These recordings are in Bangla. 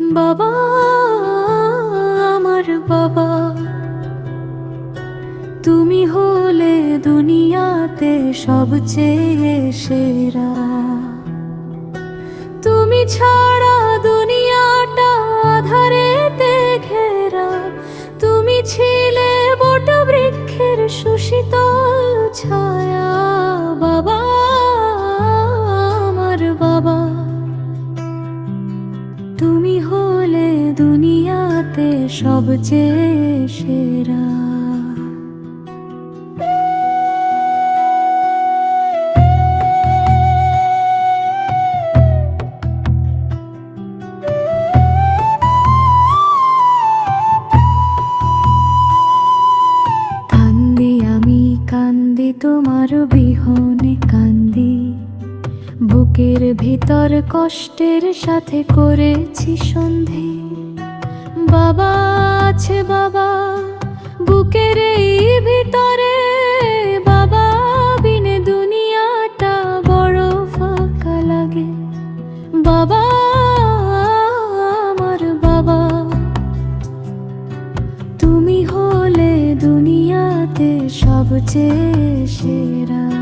বাবা, আমার বাবা, তুমি হলে দুনিয়াতে সবচেয়ে সেরা। তুমি ছাড়া দুনিয়াটা আধারেতে ঘেরা। তুমি ছিলে বট বৃক্ষের সুশীতল ছায়া। বাবা দুনিয়াতে সবচেয়ে সেরা। কান্দি তোমার বিহনে কান্দি। বুকের ভিতর কষ্টের সাথে করেছি সন্ধি। বাবা আছে বাবা, বুকের এই ভিতরে। বাবা বিনে দুনিয়াটা বড় ফাঁকা লাগে। বাবা, আমার বাবা। তুমি হলে দুনিয়াতে সবচেয়ে সেরা।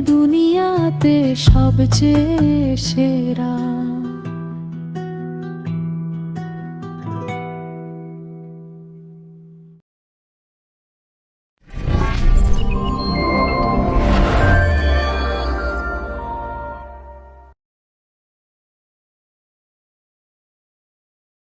দুনিয়াতে সবচেয়ে সেরা।